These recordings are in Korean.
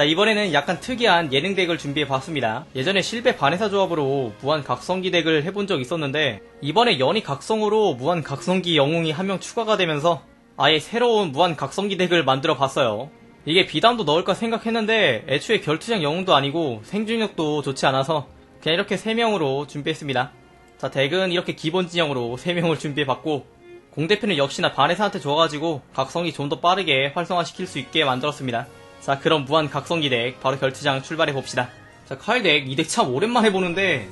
자 이번에는 약간 특이한 예능 덱을 준비해 봤습니다. 예전에 실베 반해사 조합으로 무한 각성기 덱을 해본 적 있었는데 이번에 연이 각성으로 무한 각성기 영웅이 한 명 추가가 되면서 아예 새로운 무한 각성기 덱을 만들어 봤어요. 이게 비담도 넣을까 생각했는데 애초에 결투장 영웅도 아니고 생존력도 좋지 않아서 그냥 이렇게 3명으로 준비했습니다. 자 덱은 이렇게 기본 진영으로 3명을 준비해봤고 공대표는 역시나 반해사한테 줘가지고 각성기 좀더 빠르게 활성화시킬 수 있게 만들었습니다. 자 그럼 무한 각성기 덱 바로 결투장 출발해 봅시다. 자 칼덱 이 덱 참 오랜만에 보는데.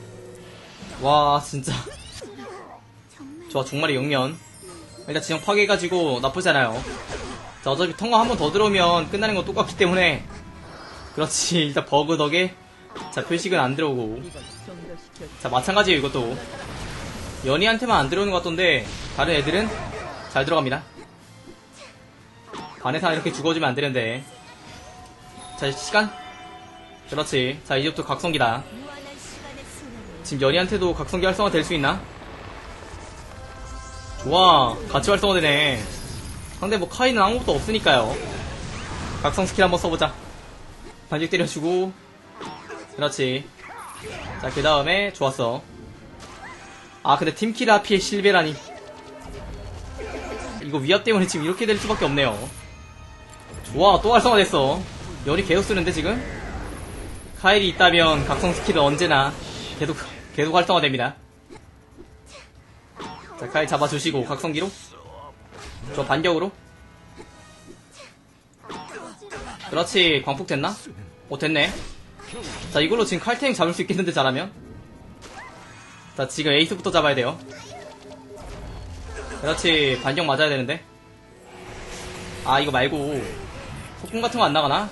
와 진짜. 좋아 종말의 영면 일단 지형 파괴해가지고 나쁘잖아요. 자 어차피 통과 한 번 더 들어오면 끝나는 건 똑같기 때문에. 그렇지 일단 버그 덕에. 자 표식은 안 들어오고. 자 마찬가지예요 이것도. 연희한테만 안 들어오는 것 같던데 다른 애들은 잘 들어갑니다. 반에서 이렇게 죽어주면 안 되는데 자 시간? 그렇지. 자 이제부터 각성기다. 지금 연희한테도 각성기 활성화 될 수 있나? 좋아. 같이 활성화되네. 상대 뭐 카이는 아무것도 없으니까요. 각성 스킬 한번 써보자. 반직 때려주고. 그렇지. 자 그 다음에 좋았어. 아 근데 팀킬 하필 실베라니. 이거 위압 때문에 지금 이렇게 될 수밖에 없네요. 좋아 또 활성화됐어 열이 계속 쓰는데 지금? 카일이 있다면 각성 스킬은 언제나 계속 계속 활성화됩니다. 자 카일 잡아주시고 각성기로? 저 반격으로? 그렇지 광폭 됐나? 오 됐네. 자 이걸로 지금 칼탱 잡을 수 있겠는데 잘하면? 자 지금 에이스부터 잡아야 돼요. 그렇지 반격 맞아야 되는데. 아 이거 말고 속공 같은 거 안 나가나?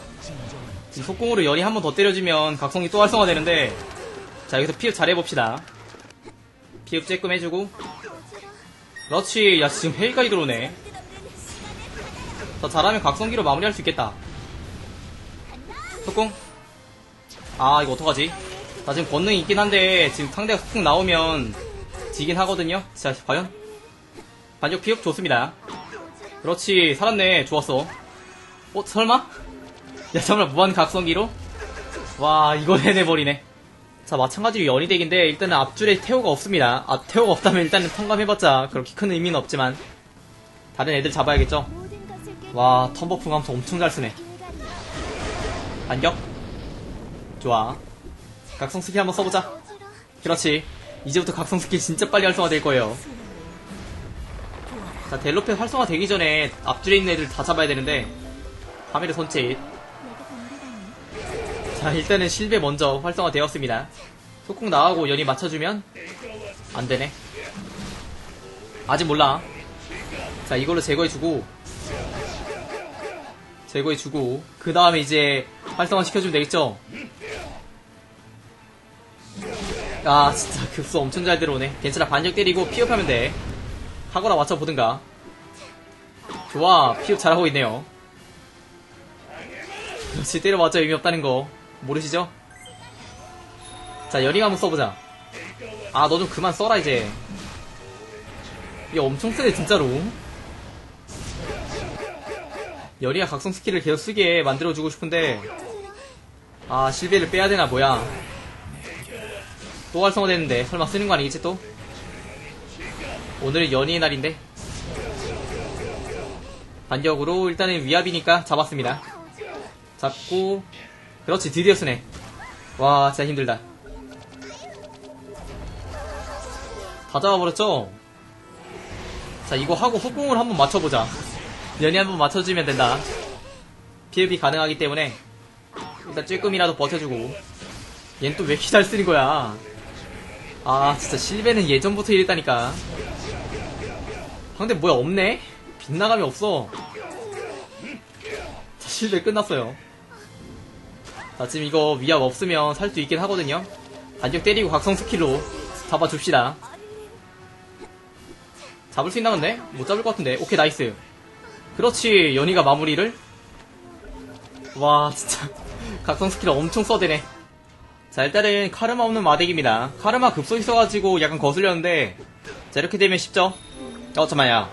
지금 속공으로 열이 한 번 더 때려주면 각성이 또 활성화되는데 자 여기서 피흡 잘해봅시다. 피흡 쬐끔 해주고. 그렇지. 야 지금 회의까지 들어오네. 자 잘하면 각성기로 마무리할 수 있겠다. 속공. 아 이거 어떡하지? 자 지금 권능이 있긴 한데 지금 상대가 속공 나오면 지긴 하거든요? 자 과연? 반격 피흡 좋습니다. 그렇지. 살았네. 좋았어. 어 설마? 야 정말 무한 각성기로? 와 이거 해내버리네. 자 마찬가지로 연이덱인데 일단은 앞줄에 태호가 없습니다. 아 태호가 없다면 일단은 통감해봤자 그렇게 큰 의미는 없지만 다른 애들 잡아야겠죠? 와 텀버프 감소 엄청 잘 쓰네. 반격. 좋아. 각성 스킬 한번 써보자. 그렇지. 이제부터 각성 스킬 진짜 빨리 활성화 될 거예요. 자 델로페 활성화 되기 전에 앞줄에 있는 애들 다 잡아야 되는데 카메르 손짓 자 일단은 실베 먼저 활성화 되었습니다. 속공 나가고 연이 맞춰주면 안되네. 아직 몰라. 자 이걸로 제거해주고 제거해주고 그 다음에 이제 활성화 시켜주면 되겠죠? 아 진짜 급수 엄청 잘 들어오네. 괜찮아. 반격 때리고 피업하면 돼. 하거나 맞춰보든가. 좋아. 피업 잘하고 있네요. 그렇지. 때려봤자 의미 없다는 거 모르시죠? 자 연이 한번 써보자. 아 너 좀 그만 써라 이제. 이게 엄청 세네 진짜로. 열이가 각성 스킬을 계속 쓰게 만들어주고 싶은데. 아 실베를 빼야되나 뭐야. 또 활성화되는데. 설마 쓰는 거 아니겠지 또? 오늘은 연희의 날인데. 반격으로 일단은 위압이니까 잡았습니다. 잡고 그렇지 드디어 쓰네. 와 진짜 힘들다. 다 잡아버렸죠? 자 이거 하고 후공을 한번 맞춰보자. 연이 한번 맞춰주면 된다. 피흡이 가능하기 때문에. 일단 쬐끔이라도 버텨주고. 얜 또 왜 이렇게 잘 쓰는 거야? 아 진짜 실베는 예전부터 이랬다니까. 근데 뭐야 없네? 빗나감이 없어. 자 실베 끝났어요 자 지금 이거 위압 없으면 살 수 있긴 하거든요. 반격 때리고 각성 스킬로 잡아줍시다. 잡을 수 있나 근데? 못 잡을 것 같은데. 오케이 나이스. 그렇지 연희가 마무리를. 와 진짜. 각성 스킬 엄청 써대네. 자 일단은 카르마 없는 마덱입니다. 카르마 급소 있어가지고 약간 거슬렸는데 자 이렇게 되면 쉽죠? 어 잠깐만 야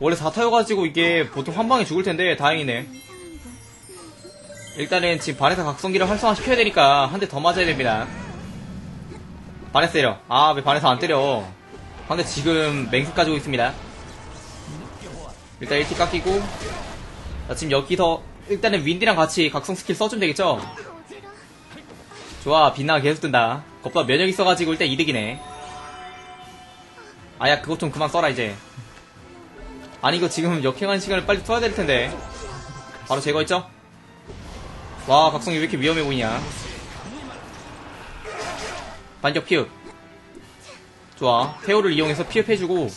원래 4타여가지고 이게 보통 한 방에 죽을 텐데 다행이네 일단은 지금 바네사 각성기를 활성화시켜야 되니까 한 대 더 맞아야 됩니다. 바네사 때려. 아, 왜 바네사 안 때려? 상대 지금 맹세 가지고 있습니다. 일단 1티 깎이고. 자, 지금 여기서 일단은 윈디랑 같이 각성 스킬 써주면 되겠죠? 좋아, 빛나가 계속 뜬다. 겁다 면역 있어가지고 일단 이득이네. 아야, 그것 좀 그만 써라, 이제. 아니, 이거 지금 역행하는 시간을 빨리 써야 될 텐데. 바로 제거했죠? 와, 각성이 왜 이렇게 위험해 보이냐. 반격 피흡. 좋아. 태오를 이용해서 피흡해주고.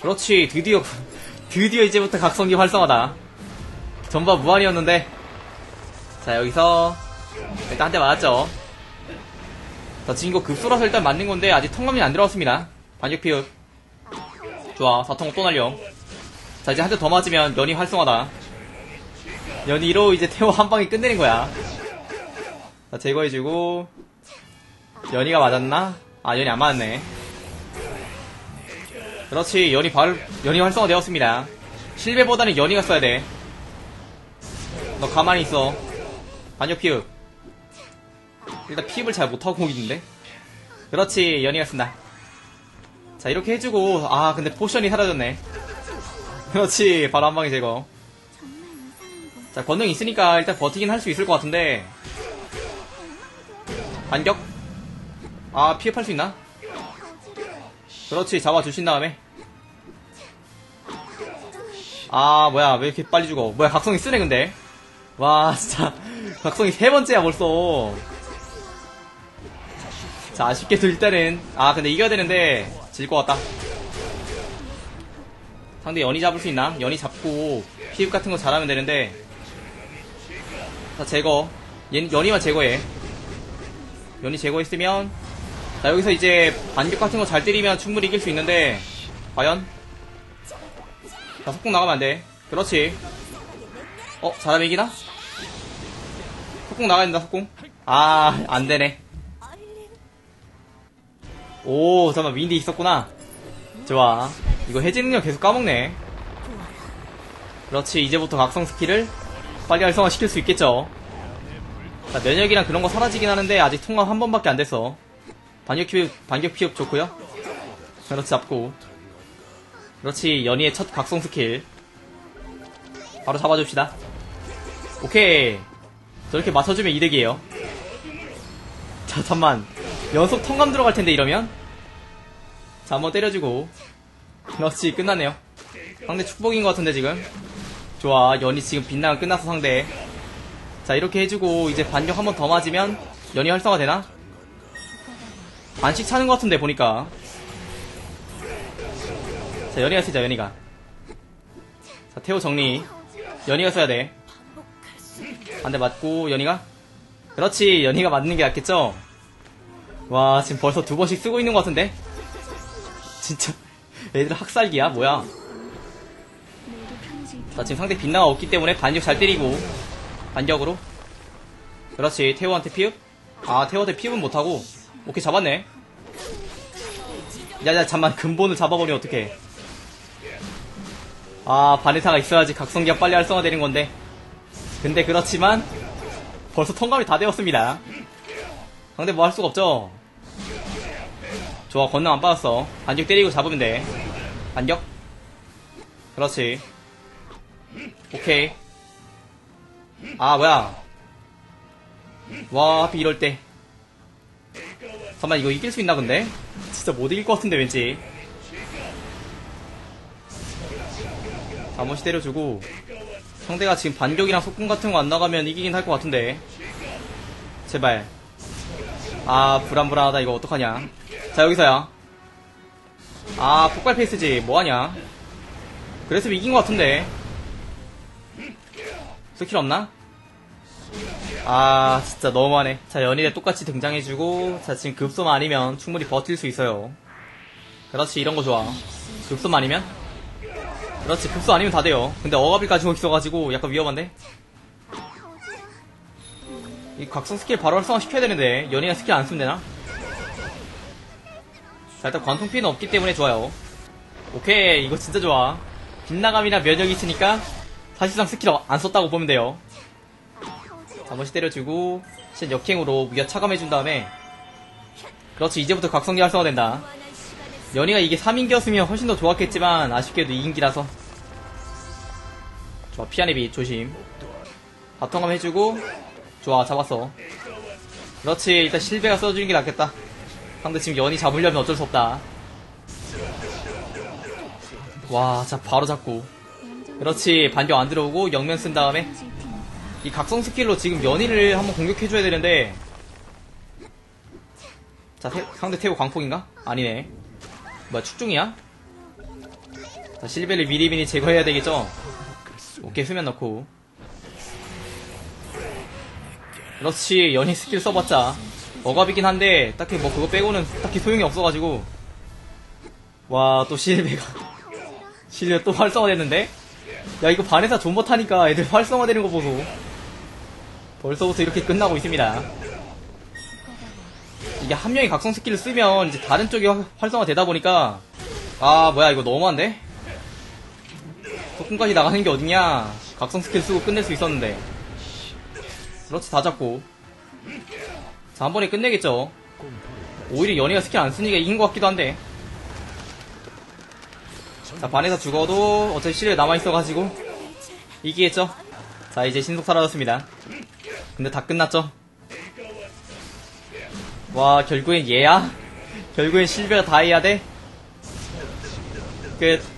그렇지. 드디어, 드디어 이제부터 각성기 활성화다. 전바 무한이었는데. 자, 여기서. 일단 한 대 맞았죠. 자, 지금 이거 급소라서 일단 맞는 건데, 아직 통감이 안 들어왔습니다. 반격 피흡. 좋아. 사통호 또 날려. 자, 이제 한 대 더 맞으면 연이 활성화다. 연이로 이제 태호 한 방에 끝내는 거야. 자, 제거해주고. 연이가 맞았나? 아, 연이 안 맞았네. 그렇지, 연이 발, 연이 활성화 되었습니다. 실베보다는 연이가 써야 돼. 너 가만히 있어. 반역 피흡. 일단 피흡을 잘 못하고 있는데. 그렇지, 연이가 쓴다. 자, 이렇게 해주고, 아, 근데 포션이 사라졌네. 그렇지, 바로 한 방에 제거. 자, 권능 있으니까 일단 버티긴 할 수 있을 것 같은데. 반격? 아, 피흡할 수 있나? 그렇지, 잡아주신 다음에. 아, 뭐야, 왜 이렇게 빨리 죽어. 뭐야, 각성이 쓰네, 근데. 와, 진짜. 각성이 세 번째야, 벌써. 자, 아쉽게도 일단은. 아, 근데 이겨야 되는데, 질 것 같다. 상대 연이 잡을 수 있나? 연이 잡고, 피흡 같은 거 잘하면 되는데. 자, 제거. 연, 연이만 제거해. 연이 제거했으면, 자, 여기서 이제 반격 같은 거 잘 때리면 충분히 이길 수 있는데, 과연? 자, 속공 나가면 안 돼. 그렇지. 어, 잘하면 이기나? 속공 나가야 된다, 속공. 아, 안 되네. 오, 잠깐만, 윈디 있었구나. 좋아. 이거 해지 능력 계속 까먹네. 그렇지, 이제부터 각성 스킬을 빨리 활성화 시킬 수 있겠죠. 자, 면역이랑 그런 거 사라지긴 하는데, 아직 통합 한 번밖에 안 됐어. 반격 피흡, 반격 피흡 좋고요 그렇지, 잡고. 그렇지, 연희의 첫 각성 스킬. 바로 잡아줍시다. 오케이. 저렇게 맞춰주면 이득이에요. 자, 잠만. 연속 통감 들어갈 텐데, 이러면? 자, 한번 때려주고. 그렇지, 끝났네요. 상대 축복인 것 같은데, 지금. 좋아, 연이 지금 빛나가 끝나서 상대. 자, 이렇게 해주고, 이제 반격 한 번 더 맞으면, 연이 활성화 되나? 반씩 차는 것 같은데, 보니까. 자, 연이가 쓰자, 연이가. 자, 태호 정리. 연이가 써야 돼. 한대 맞고, 연이가? 그렇지, 연이가 맞는 게 낫겠죠? 와, 지금 벌써 두 번씩 쓰고 있는 것 같은데? 진짜, 애들 학살기야? 뭐야? 자, 지금 상대 빛나가 없기 때문에 반격 잘 때리고, 반격으로. 그렇지, 태호한테 피흡? 아, 태호한테 피흡은 못하고. 오케이, 잡았네. 야야, 잠만, 근본을 잡아버리면 어떡해. 아, 바네타가 있어야지 각성기가 빨리 활성화되는 건데. 근데 그렇지만, 벌써 통감이 다 되었습니다. 상대 뭐 할 수가 없죠? 좋아, 건능 안 빠졌어. 반격 때리고 잡으면 돼. 반격. 그렇지. 오케이. 아, 뭐야. 와, 하필 이럴 때. 잠깐만, 이거 이길 수 있나, 근데? 진짜 못 이길 것 같은데, 왠지. 잠옷이 때려주고. 상대가 지금 반격이랑 속공 같은 거 안 나가면 이기긴 할 것 같은데. 제발. 아, 불안불안하다. 이거 어떡하냐. 자, 여기서야. 아, 폭발 페이스지. 뭐하냐. 그랬으면 이긴 것 같은데. 스킬 없나? 아, 진짜 너무하네. 자, 연일에 똑같이 등장해주고, 자, 지금 급소만 아니면 충분히 버틸 수 있어요. 그렇지, 이런 거 좋아. 급소만 아니면? 그렇지, 급소 아니면 다 돼요. 근데 억압이 가지고 있어가지고 약간 위험한데? 이 각성 스킬 바로 활성화 시켜야 되는데, 연이가 스킬 안 쓰면 되나? 자, 일단 관통 피해는 없기 때문에 좋아요. 오케이, 이거 진짜 좋아. 빗나감이나 면역이 있으니까, 사실상 스킬 안 썼다고 보면 돼요. 한 번씩 때려주고 신 역행으로 무기가 차감해준 다음에 그렇지 이제부터 각성기 활성화된다. 연희가 이게 3인기였으면 훨씬 더 좋았겠지만 아쉽게도 2인기라서. 좋아 피아네비 조심. 바통감 해주고 좋아 잡았어. 그렇지 일단 실베가 써주는 게 낫겠다. 상대 지금 연희 잡으려면 어쩔 수 없다. 와, 자, 바로 잡고. 그렇지, 반격 안 들어오고, 영면 쓴 다음에, 이 각성 스킬로 지금 연희를 한번 공격해줘야 되는데, 자, 태- 상대 태우 광폭인가? 아니네. 뭐야, 축중이야? 자, 실베를 미리미리 제거해야 되겠죠? 오케이, 수면 넣고. 그렇지, 연희 스킬 써봤자. 억압이긴 한데, 딱히 뭐 그거 빼고는 딱히 소용이 없어가지고. 와, 또 실베가. 실베 또 활성화됐는데? 야, 이거 반에서 존버 타니까 애들 활성화되는 거 보소. 벌써부터 이렇게 끝나고 있습니다. 이게 한 명이 각성 스킬을 쓰면 이제 다른 쪽이 활- 활성화되다 보니까 아 뭐야 이거 너무한데? 소금까지 나가는 게 어딨냐 각성 스킬 쓰고 끝낼 수 있었는데 그렇지 다 잡고 자 한 번에 끝내겠죠 오히려 연희가 스킬 안 쓰니까 이긴 것 같기도 한데 자 반에서 죽어도 어차피 실에 남아있어가지고 이기겠죠 자 이제 신속 사라졌습니다 근데 다 끝났죠 와 결국엔 얘야? 결국엔 실베가 다 해야 돼? 끝